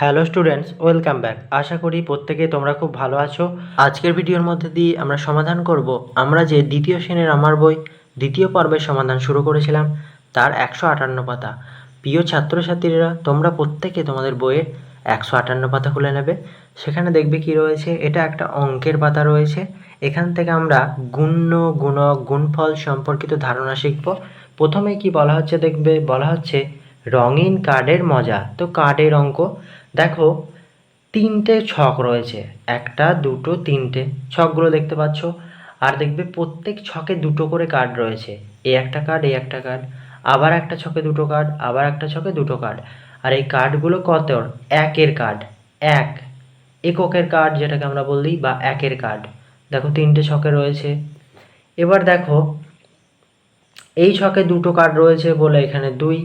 Hello students, welcome back. আশা করি প্রত্যেকে তোমরা খুব ভালো আছো। আজকের ভিডিওর মধ্যে দিয়ে আমরা সমাধান করব। আমরা যে দ্বিতীয় শ্রেণির আমার বই, দ্বিতীয় পর্বের সমাধান শুরু করেছিলাম, তার একশো আটান্ন পাতা। প্রিয় ছাত্রছাত্রীরা, তোমরা প্রত্যেকে তোমাদের বইয়ের একশো আটান্ন পাতা খুলে নেবে। সেখানে দেখবে কি রয়েছে, এটা একটা অঙ্কের পাতা রয়েছে। এখান থেকে আমরা গুণ্য, গুণক, গুণফল সম্পর্কিত ধারণা শিখব। প্রথমে কি বলা হচ্ছে দেখবে? বলা হচ্ছে রঙিন কার্ডের মজা। তো কার্ডের অঙ্ক। দেখো, তিনটে ছক রয়েছে। একটা, দুটো, তিনটে ছকগুলো দেখতে পাচ্ছ। আর দেখবে প্রত্যেক ছকে দুটো করে কার্ড রয়েছে। এ একটা কার্ড এ একটা কার্ড আবার একটা ছকে দুটো কার্ড আবার একটা ছকে দুটো কার্ড আর এই কার্ডগুলো কত? একের কার্ড এক এককের কার্ড যেটাকে আমরা বলি, বা একের কার্ড দেখো, তিনটে ছকে রয়েছে। এবার দেখো, এই ছকে দুটো কার্ড রয়েছে বলে এখানে দুই।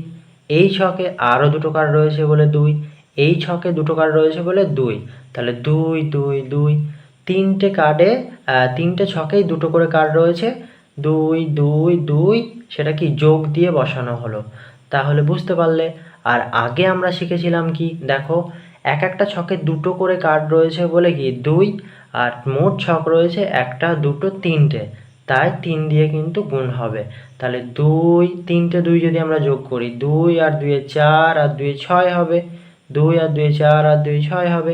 এই ছকে আরও দুটো কার্ড রয়েছে বলে দুই, এই ছকে দুটো কার্ড রয়েছে বলে দুই। তাহলে দুই দুই দুই। তিনটে কার্ডে তিনটে ছকেই দুটো করে কার্ড রয়েছে? দুই দুই দুই। সেটা কি যোগ দিয়ে বসানো হলো? তাহলে বুঝতে পারলে। আর আগে আমরা শিখেছিলাম কি? দেখো, এক একটা ছকে দুটো করে কার্ড রয়েছে বলে কি? দুই। আর মোট ছক রয়েছে একটা, দুটো, তিনটে। তাই তিন দিয়ে কিন্তু গুণ হবে। তাহলে দুই, তিনটে দুই যদি আমরা যোগ করি, দুই আর দুয়ে চার আর দুয়ে ছয় হবে। দুই আর দুয়ে চার আর দুই ছয় হবে।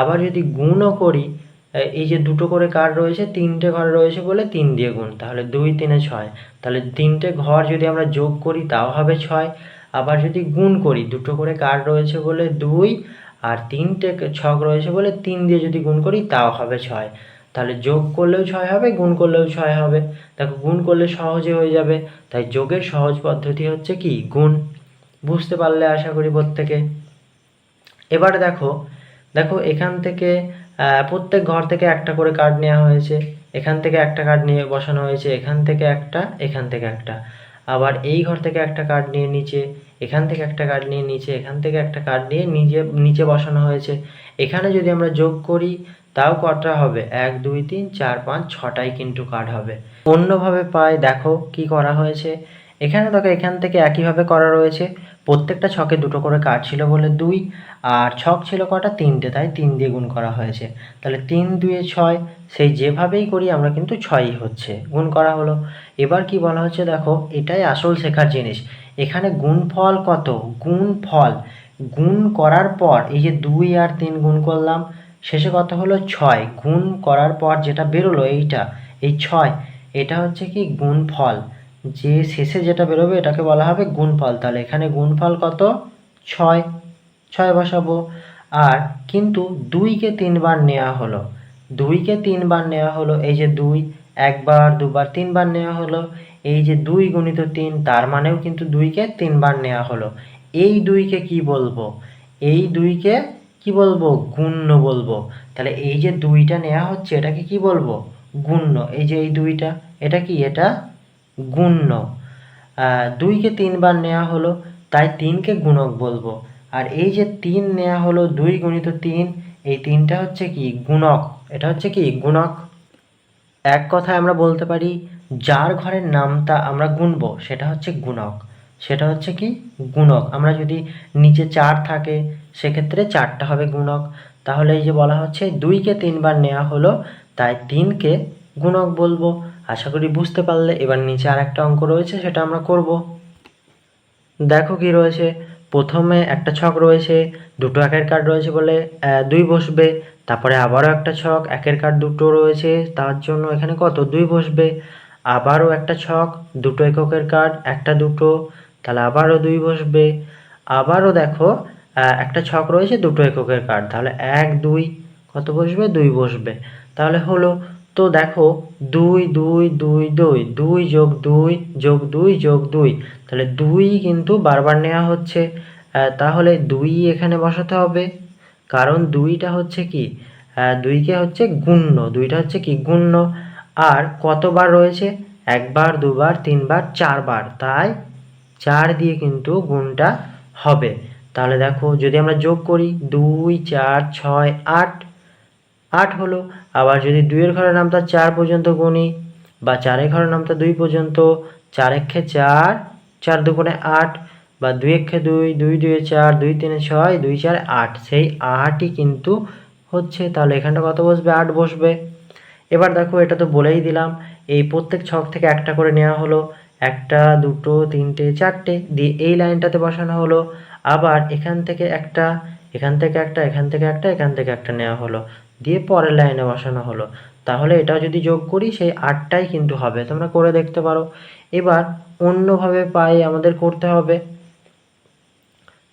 আবার যদি গুণও করি এই যে দুটো করে কার্ড রয়েছে, তিনটে ঘর রয়েছে বলে তিন দিয়ে গুণ, তাহলে দুই, তিনে ছয়। তাহলে তিনটে ঘর যদি আমরা যোগ করি, তাও হবে ছয়। আবার যদি গুণ করি, দুটো করে কার্ড রয়েছে বলে দুই, আর তিনটে ছক রয়েছে বলে তিন দিয়ে যদি গুণ করি, তাও হবে ছয়। তাহলে যোগ করলেও ছয় হবে, গুণ করলেও ছয় হবে। দেখো, গুণ করলে সহজে হয়ে যাবে। তাই যোগের সহজ পদ্ধতি হচ্ছে কি? গুণ। বুঝতে পারলে আশা করি প্রত্যেকে। এবারে দেখো দেখো এখান থেকে প্রত্যেক ঘর থেকে একটা করে কার্ড নেওয়া হয়েছে। এখান থেকে একটা কার্ড নিয়ে বসানো হয়েছে, এখান থেকে একটা, এখান থেকে একটা। আবার এই ঘর থেকে একটা কার্ড নিয়ে নিচে, এখান থেকে একটা কার্ড নিয়ে নিচে, এখান থেকে একটা কার্ড নিয়ে নিচে নিচে বসানো হয়েছে। এখানে যদি আমরা যোগ করি তাও কটা হবে? এক, দুই, তিন, চার, পাঁচ, ছটাই কিন্তু কার্ড হবে। অন্যভাবে পাই দেখো কি করা হয়েছে। এখানে দেখো এখান থেকে একইভাবে করা রয়েছে। প্রত্যেকটা ছকে দুটো করে কার্ড ছিল বলে দুই, আর ছক ছিল কটা? তিনটে, তাই তিন দিয়ে গুণ করা হয়েছে। তাহলে তিন, দুয়ে ছয়, সেই যেভাবেই করি আমরা কিন্তু ছয়ই হচ্ছে। গুণ করা হলো। এবার কি বলা হচ্ছে দেখো, এটাই আসল শেখার জিনিস। এখানে গুণফল কত? গুণফল। গুণ করার পর এই যে দুই আর তিন গুণ করলাম শেষে কত হলো ছয়। গুণ করার পর যেটা বেরোলো এইটা। এই ছয়, এটা হচ্ছে কি গুণফল। যে শেষে যেটা বেরোবে এটাকে বলা হবে গুণফল। তাহলে এখানে গুণফল কত? ছয়। ছয় বসাবো। আর কিন্তু দুইকে তিনবার নেওয়া হলো। দুইকে তিনবার নেওয়া হলো। এই যে দুই, একবার, দুবার, তিনবার নেওয়া হলো। এই যে দুই গুণিত তিন, তার মানেও কিন্তু দুইকে তিনবার নেওয়া হলো। এই দুইকে কি বলব? এই দুইকে কি বলব? গুণ্য বলব। তাহলে এই যে দুইটা নেওয়া হচ্ছে, এটাকে কি বলব? গুণ্য। এই যে এই দুইটা, এটা কি? এটা গুণ্য। দুইকে তিনবার নেওয়া হলো, তাই তিনকে গুণক বলব। আর এই যে তিন নেওয়া হলো, দুই গুণিত তিন, এই তিনটা হচ্ছে কি? গুণক। এটা হচ্ছে কি? গুণক। এক কথায় আমরা বলতে পারি, যার ঘরের নামটা আমরা গুনবো, সেটা হচ্ছে গুণক। সেটা হচ্ছে কি? গুণক। আমরা যদি নিচে চার থাকে সেক্ষেত্রে চারটা হবে গুণক। তাহলে এই যে বলা হচ্ছে, দুইকে তিনবার নেওয়া হলো, তাই তিনকে গুণক বলব। আশা করি বুঝতে পারলে, এবার নিচে আর একটা অঙ্ক রয়েছে, সেটা আমরা করব। দেখো কি রয়েছে, প্রথমে একটা ছক রয়েছে, দুটো একের কার্ড রয়েছে বলে দুই বসবে, তারপরে আবারও একটা ছক, একের কার্ড দুটো রয়েছে, তার জন্য এখানে কত? দুই বসবে। আবারও একটা ছক, দুটো এককের কার্ড, একটা দুটো, তাহলে আবারও দুই বসবে। আবারও দেখো একটা ছক রয়েছে, দুটো এককের কার্ড তাহলে এক, দুই, কত বসবে? দুই বসবে। তাহলে হলো, তো দেখো, দুই দুই দুই দুই দুই যোগ দুই যোগ দুই যোগ দুই। তাহলে দুই কিন্তু বারবার নেওয়া হচ্ছে। তাহলে দুই এখানে বসাতে হবে। কারণ দুইটা হচ্ছে কি? দুইকে হচ্ছে গুণ্য। দুইটা হচ্ছে কি? গুণ্য। আর কতবার রয়েছে? একবার, দুবার, তিনবার, চারবার। তাই চার দিয়ে কিন্তু গুণটা হবে। তাহলে দেখো যদি আমরা যোগ করি দুই, চার, ছয়, আট আট হলো। আবার যদি দুইয়ের ঘরের নামটা চার পর্যন্ত গুনি বা চারের ঘরের নামটা দুই পর্যন্ত চার একে চার চার দুগুণে আট বা দুই একে দুই দুই দুয়ে চার, দুই তিনে ছয়, দুই চার আট, সেই আটই কিন্তু হচ্ছে। তাহলে এখানটা কত বসবে? আট বসবে। এবার দেখো এটা তো বলেই দিলাম, এই প্রত্যেক ছক থেকে একটা করে নেওয়া হলো। একটা, দুটো, তিনটে, চারটে, দিয়ে এই লাইনটাতে বসানো হলো। আবার এখান থেকে একটা, এখান থেকে একটা, এখান থেকে একটা, এখান থেকে একটা নেওয়া হলো। দিয়ে পরের লাইনে বসানো হলো। তাহলে এটাও যদি যোগ করি, সেই আটটাই কিন্তু হবে। তোমরা করে দেখতে পারো। এবার অন্যভাবে পাই আমাদের করতে হবে।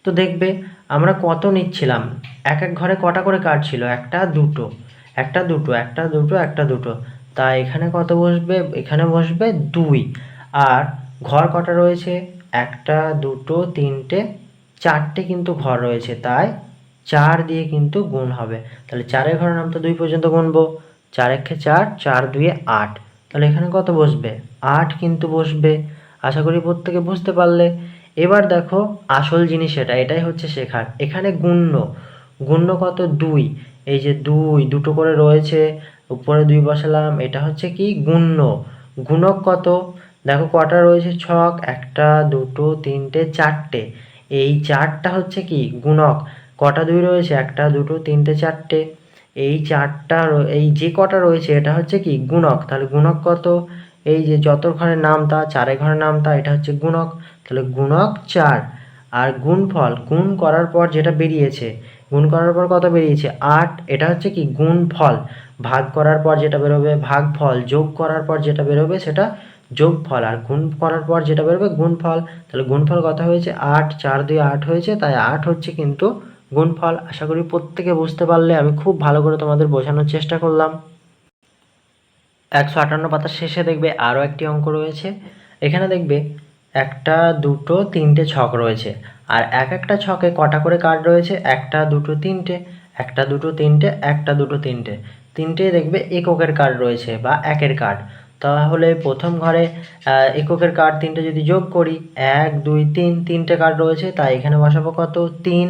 তো দেখবে, আমরা কত নিচ্ছিলাম? এক এক ঘরে কটা করে কার্ড ছিল? একটা, দুটো। একটা দুটো। একটা দুটো একটা, দুটো। তা এখানে কত বসবে? এখানে বসবে দুই। আর ঘর কটা রয়েছে? একটা, দুটো, তিনটে চারটে কিন্তু ঘর রয়েছে, তাই চার দিয়ে কিন্তু গুণ হবে। তাহলে চারের ঘরের নাম তো দুই পর্যন্ত গুনবো। চার একে চার চার দুয়ে আট। তাহলে এখানে কত বসবে? আট কিন্তু বসবে। আশা করি প্রত্যেকে বুঝতে পারলে। এবার দেখো আসল জিনিস এটা, এটাই হচ্ছে শেখার। এখানে গুণ্য। গুণ্য কত? দুই। এই যে দুই, দুটো করে রয়েছে, উপরে দুই বসালাম, এটা হচ্ছে কি? গুণ্য। গুণক কত? দেখো কটা রয়েছে ছক? একটা, দুটো, তিনটে, চারটে। এই চারটা হচ্ছে কি? গুণক। কটা দুই রয়েছে? একটা, দুটো, তিনটে, চারটে। এই চারটা এই যে কটা রয়েছে, এটা হচ্ছে কি? গুণক। তাহলে গুণক কত? এই যে যত ঘরের নাম তা, চারে ঘরের নাম তা, এটা হচ্ছে গুণক। তাহলে গুণক চার আর গুণফল, গুণ করার পর যেটা বেরিয়েছে, গুণ করার পর কত বেরিয়েছে? আট। এটা হচ্ছে কি? গুণফল। ভাগ করার পর যেটা বেরোবে, ভাগফল যোগ করার পর যেটা বেরোবে, সেটা যোগফল, আর গুণ করার পর যেটা বেরোবে গুণফল। তাহলে গুণফল কথা হয়েছে? আট, চার, দুই, আট হয়েছে, তাই আট হচ্ছে কিন্তু গুণফল। আশা করি প্রত্যেকে বুঝতে পারলে, আমি খুব ভালো করে তোমাদের বোঝানোর চেষ্টা করলাম। একশো আটান্ন পাতার শেষে দেখবে আরও একটি অঙ্ক রয়েছে। এখানে দেখবে একটা, দুটো, তিনটে ছক রয়েছে। আর এক একটা ছকে কটা করে কার্ড রয়েছে? একটা, দুটো, তিনটে। একটা, দুটো, তিনটে, একটা, দুটো, তিনটে। তিনটে দেখবে এককের কার্ড রয়েছে বা একের কার্ড। তাহলে প্রথম ঘরে এককের কার্ড তিনটে যদি যোগ করি, এক, দুই, তিন, তিনটে কার্ড রয়েছে, তাই এখানে বসাবো কত? তিন।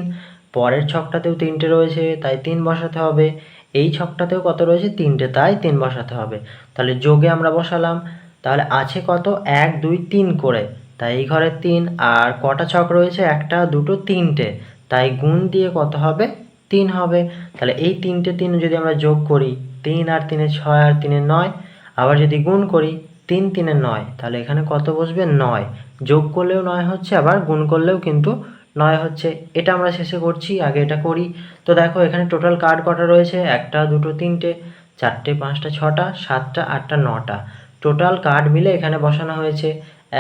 পরের ছকটাতেও তিনটে রয়েছে, তাই তিন বসাতে হবে। এই ছকটাতেও কত রয়েছে? তিনটে, তাই তিন বসাতে হবে। তাহলে যোগে আমরা বসালাম। তাহলে আছে কত? এক, দুই, তিন করে। তাই এই ঘরে তিন, আর কটা ছক রয়েছে? একটা, দুটো, তিনটে। তাই গুণ দিয়ে কত হবে? তিন হবে। তাহলে এই তিনটে তিন যদি আমরা যোগ করি, তিন আর তিনে ছয় আর তিনে নয় আবার যদি গুণ করি তিন তিনে নয়, তাহলে এখানে কত বসবে? নয়। যোগ করলেও নয় হচ্ছে, আবার গুণ করলেও কিন্তু নয় হচ্ছে। এটা আমরা শেষে করছি, আগে এটা করি। তো দেখো, এখানে টোটাল কার্ড কটা রয়েছে? একটা, দুটো, তিনটে, চারটে, পাঁচটা, ছটা, সাতটা, আটটা, নটা। টোটাল কার্ড মিলে এখানে বসানো হয়েছে।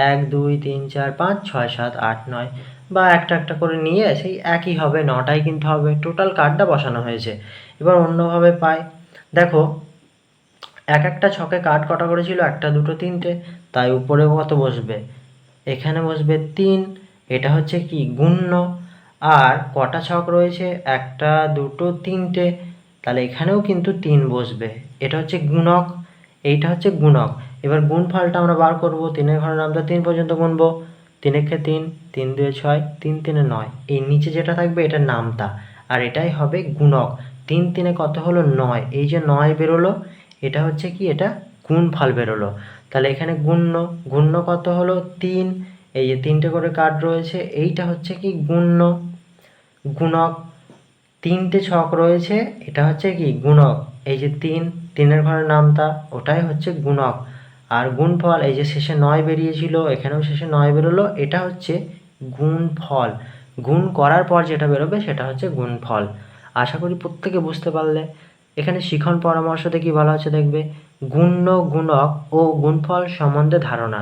এক, দুই, তিন, চার, পাঁচ, ছয়, সাত, আট, নয়। বা একটা একটা করে নিয়ে সেই একই হবে, নটাই কিন্তু হবে। টোটাল কার্ডটা বসানো হয়েছে। এবার অন্যভাবে পাই। দেখো এক একটা ছকে কাঠ কটা করেছিল একটা, দুটো, তিনটে, তাই উপরে কত বসবে? এখানে বসবে তিন, এটা হচ্ছে কি? গুণ্য। আর কটা ছক রয়েছে? একটা, দুটো, তিনটে, তাহলে এখানেও কিন্তু তিন বসবে। এটা হচ্ছে গুণক, এইটা হচ্ছে গুণক। এবার গুণফলটা আমরা বার করব। তিনের ঘরের নামটা তিন পর্যন্ত গুনবো। তিন একে তিন তিন, দুয়ে ছয়, তিন, তিনে নয়। এই নিচে যেটা থাকবে, এটার নামতা আর এটাই হবে গুণক। তিন, তিনে কত হলো? নয়। এই যে নয় বেরোলো এটা হচ্ছে কি? এটা গুণফল বেরোলো। তাহলে এখানে গুণ্য গুণ্য কত হলো? তিন। এই যে তিনটে করে কার্ড রয়েছে, এইটা হচ্ছে কি? গুণ্য, গুণক। তিনটে ছক রয়েছে, এটা হচ্ছে কি? গুণক। এই যে তিন, তিনের ঘরের নামতা, ওটাই হচ্ছে গুণক। আর গুণফল, এই যে শেষে নয় বেরিয়েছিল, এখানেও শেষে নয় বেরোলো, এটা হচ্ছে গুণফল। গুণ করার পর যেটা বেরোবে, সেটা হচ্ছে গুণফল। আশা করি প্রত্যেকে বুঝতে পারলে। এখানে শিখন পরামর্শতে কি বলা হচ্ছে দেখবে? গুণ্য গুণক ও গুণফল সম্বন্ধে ধারণা।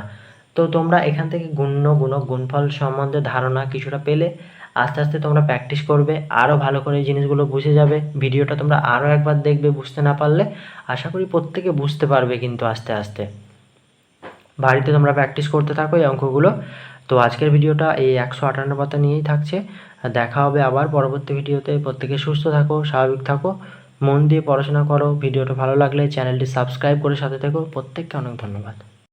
তো তোমরা এখান থেকে গুণ্য গুণক, গুণফল সম্বন্ধে ধারণা কিছুটা পেলে আস্তে আস্তে তোমরা প্র্যাকটিস করবে আরও ভালো করে এই জিনিসগুলো বুঝে যাবে, ভিডিওটা তোমরা আরও একবার দেখবে বুঝতে না পারলে আশা করি প্রত্যেকে বুঝতে পারবে কিন্তু আস্তে আস্তে। বাড়িতে তোমরা প্র্যাকটিস করতে থাকো এই অঙ্কগুলো। তো আজকের ভিডিওটা এই একশো আটান্ন পাতা নিয়েই থাকছে। দেখা হবে আবার পরবর্তী ভিডিওতে। প্রত্যেকে সুস্থ থাকো, স্বাভাবিক থাকো। মন দিয়ে পড়াশোনা করো, ভিডিওটা ভালো লাগলে চ্যানেলটি সাবস্ক্রাইব করে সাথে থেকো। প্রত্যেককে অনেক ধন্যবাদ।